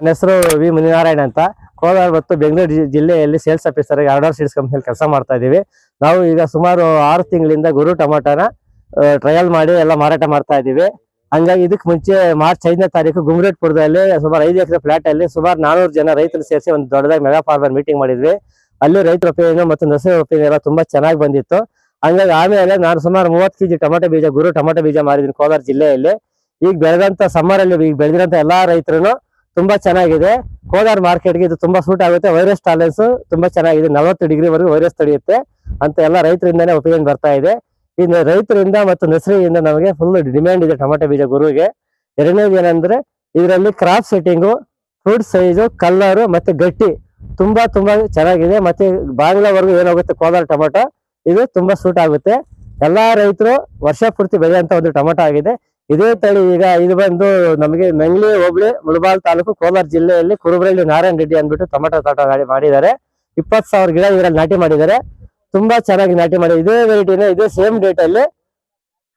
ನನ್ನ ಹೆಸರು ವಿ ಮುನಿನಾರಾಯಣ ಅಂತ. ಕೋಲಾರ ಮತ್ತು ಬೆಂಗಳೂರು ಜಿಲ್ಲೆಯಲ್ಲಿ ಸೇಲ್ಸ್ ಆಫೀಸರ್ ಆರ್ಡರ್ ಸೀಡ್ಸ್ ಕಂಪ್ನಿಯಲ್ಲಿ ಕೆಲಸ ಮಾಡ್ತಾ ಇದ್ದೀವಿ ನಾವು ಈಗ ಸುಮಾರು ಆರು ತಿಂಗಳಿಂದ ಗುರು ಟೊಮಾಟೋನ ಟ್ರಯಲ್ ಮಾಡಿ ಎಲ್ಲ ಮಾರಾಟ ಮಾಡ್ತಾ ಇದ್ದೀವಿ ಹಂಗಾಗಿ ಇದಕ್ಕೆ ಮುಂಚೆ ಮಾರ್ಚ್ ಐದನೇ ತಾರೀಕು ಗುಮ್ರೇಟ್ಪುರದಲ್ಲಿ ಸುಮಾರು ಐದು ಎಕರೆ ಫ್ಲಾಟ್ ಅಲ್ಲಿ ಸುಮಾರು ನಾನೂರು ಜನ ರೈತರು ಸೇರಿಸಿ ಒಂದು ದೊಡ್ಡದಾಗಿ ಮೆಗಾ ಫಾರ್ಮರ್ ಮೀಟಿಂಗ್ ಮಾಡಿದ್ವಿ. ಅಲ್ಲಿ ರೈತರ ಒಪಿನಿಯನ್ ಮತ್ತು ನರ್ಸರಿ ಒಪಿನಿಯನ್ ಎಲ್ಲ ತುಂಬಾ ಚೆನ್ನಾಗಿ ಬಂದಿತ್ತು. ಹಂಗಾಗಿ ಆಮೇಲೆ ನಾನು ಸುಮಾರು ಮೂವತ್ತು ಕೆಜಿ ಟೊಮೆಟೊ ಬೀಜ, ಗುರು ಟೊಮೆಟೊ ಬೀಜ ಮಾರಿದ್ದೀನಿ ಕೋಲಾರ ಜಿಲ್ಲೆಯಲ್ಲಿ. ಈಗ ಬೆಳೆದಂತ ಸಮ್ಮರ್ ಅಲ್ಲಿ, ಈಗ ಬೆಳೆದಿರೋಂಥ ಎಲ್ಲಾ ರೈತರು ತುಂಬಾ ಚೆನ್ನಾಗಿದೆ. ಕೋಲಾರ ಮಾರ್ಕೆಟ್ಗೆ ಇದು ತುಂಬಾ ಸೂಟ್ ಆಗುತ್ತೆ. ವೈರಸ್ ಟಾಲೆನ್ಸ್ ತುಂಬಾ ಚೆನ್ನಾಗಿದೆ. ನಲವತ್ತು ಡಿಗ್ರಿ ವರೆಗೂ ವೈರಸ್ ತಡೆಯುತ್ತೆ ಅಂತ ಎಲ್ಲ ರೈತರಿಂದಾನೇ ಒಪಿನಿಯನ್ ಬರ್ತಾ ಇದೆ. ಇನ್ನು ರೈತರಿಂದ ಮತ್ತು ನರ್ಸರಿಯಿಂದ ನಮಗೆ ಫುಲ್ ಡಿಮ್ಯಾಂಡ್ ಇದೆ ಟೊಮೆಟೊ ಬೀಜ ಗುರುವಿಗೆ. ಎರಡನೇದು ಏನಂದ್ರೆ, ಇದರಲ್ಲಿ crop setting fruit size colour ಮತ್ತೆ ಗಟ್ಟಿ ತುಂಬಾ ತುಂಬಾ ಚೆನ್ನಾಗಿದೆ. ಮತ್ತೆ ಬಾಂಗ್ಲಾವರೆಗೂ ಏನಾಗುತ್ತೆ ಕೋಲಾರ ಟೊಮೆಟೊ. ಇದು ತುಂಬಾ ಸೂಟ್ ಆಗುತ್ತೆ. ಎಲ್ಲಾ ರೈತರು ವರ್ಷ ಪೂರ್ತಿ ಬೆಳೆಯುವಂತ ಒಂದು ಟೊಮೆಟೊ ಆಗಿದೆ. ಇದೇ ತಳಿ ಈಗ ಇದು ಬಂದು ನಮಗೆ ಮೆಂಗ್ಲಿ ಹೋಬಳಿ ಮುಳಬಾಲ್ ತಾಲೂಕು ಕೋಲಾರ ಜಿಲ್ಲೆಯಲ್ಲಿ ಕುರುಬರಳ್ಳಿ ನಾರಾಯಣ ರೆಡ್ಡಿ ಅಂದ್ಬಿಟ್ಟು ಟೊಮೆಟೊ ತೋಟ ಮಾಡಿದ್ದಾರೆ. ಇಪ್ಪತ್ತು ಸಾವಿರ ಗಿಡ ಇದರಲ್ಲಿ ನಾಟಿ ಮಾಡಿದ್ದಾರೆ. ತುಂಬಾ ಚೆನ್ನಾಗಿ ನಾಟಿ ಮಾಡಿ ಇದೇ ವೆರೈಟಿನ ಇದೇ ಸೇಮ್ ಡೇಟ್ ಅಲ್ಲಿ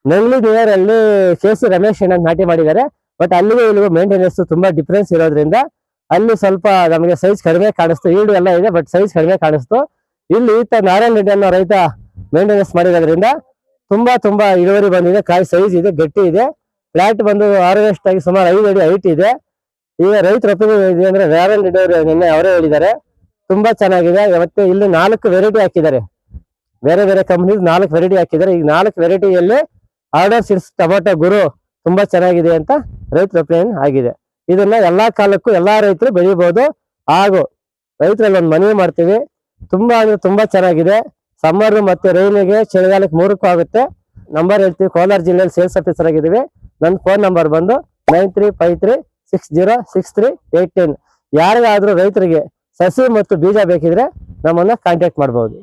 ನೆಂಗ್ಲಿ ನಿಯರ್ ಅಲ್ಲಿ ಕೆ ಸಿ ರಮೇಶ್ ಅಣ್ಣ ನಾಟಿ ಮಾಡಿದ್ದಾರೆ. ಬಟ್ ಅಲ್ಲಿಗೂ ಇಲ್ಲಿಗೂ ಮೇಂಟೆನೆನ್ಸ್ ತುಂಬಾ ಡಿಫ್ರೆನ್ಸ್ ಇರೋದ್ರಿಂದ ಅಲ್ಲಿ ಸ್ವಲ್ಪ ನಮಗೆ ಸೈಜ್ ಕಡಿಮೆ ಕಾಣಿಸ್ತು. ಈಡು ಎಲ್ಲ ಇದೆ ಬಟ್ ಸೈಜ್ ಕಡಿಮೆ ಕಾಣಿಸ್ತು. ಇಲ್ಲಿ ಈತ ನಾರಾಯಣ ರೆಡ್ಡಿ ಅನ್ನೋ ರೈತ ಮೇಂಟೆನೆನ್ಸ್ ಮಾಡಿರೋದ್ರಿಂದ ತುಂಬಾ ತುಂಬಾ ಇಳುವರಿ ಬಂದಿದೆ, ಕಾಯಿ ಸೈಜ್ ಇದೆ, ಗಟ್ಟಿ ಇದೆ. ಫ್ಲಾಟ್ ಬಂದು ಹಾರ್ವೆಸ್ಟ್ ಆಗಿ ಸುಮಾರು ಐದು ಅಡಿ ಹೈಟ್ ಇದೆ. ಈಗ ರೈತರ ಇದೆ ಅಂದ್ರೆ ವ್ಯಾರನ್ ಡಿಡೋರಿ ನಿನ್ನೆ ಅವರೇ ಹೇಳಿದ್ದಾರೆ, ತುಂಬಾ ಚೆನ್ನಾಗಿದೆ. ಮತ್ತೆ ಇಲ್ಲಿ ನಾಲ್ಕು ವೆರೈಟಿ ಹಾಕಿದ್ದಾರೆ. ಬೇರೆ ಬೇರೆ ಕಂಪ್ನಿ ನಾಲ್ಕು ವೆರೈಟಿ ಹಾಕಿದ್ದಾರೆ. ಈಗ ನಾಲ್ಕು ವೆರೈಟಿಯಲ್ಲಿ ಆರ್ಡರ್ ಸಿಡ್ಸ್ ಟೊಮೆಟೊ ಗುರು ತುಂಬಾ ಚೆನ್ನಾಗಿದೆ ಅಂತ ರೈತರ ಆಗಿದೆ. ಇದನ್ನ ಎಲ್ಲಾ ಕಾಲಕ್ಕೂ ಎಲ್ಲಾ ರೈತರು ಬೆಳಿಬಹುದು ಹಾಗೂ ರೈತರಲ್ಲಿ ಒಂದು ಮನವಿ ಮಾಡ್ತೀವಿ. ತುಂಬಾ ಅಂದ್ರೆ ತುಂಬಾ ಚೆನ್ನಾಗಿದೆ. ಸಮ್ಮರ್ ಮತ್ತೆ ರೈನಿಗೆ ಚಳಿಗಾಲಕ್ಕೆ ಮೂರಕ್ಕೂ ಆಗುತ್ತೆ. ನಂಬರ್ ಹೇಳ್ತೀವಿ, ಕೋಲಾರ ಜಿಲ್ಲೆಯಲ್ಲಿ ಸೇಲ್ಸ್ ಆಫೀಸರ್ ಆಗಿದ್ದೀವಿ. ನನ್ನ ಫೋನ್ ನಂಬರ್ ಬಂದು nine three five three six zero six three eight ten ಯಾರಿಗಾದ್ರೂ ರೈತರಿಗೆ ಸಸಿ ಮತ್ತು ಬೀಜ ಬೇಕಿದ್ರೆ ನಮ್ಮನ್ನ ಕಾಂಟ್ಯಾಕ್ಟ್ ಮಾಡಬಹುದು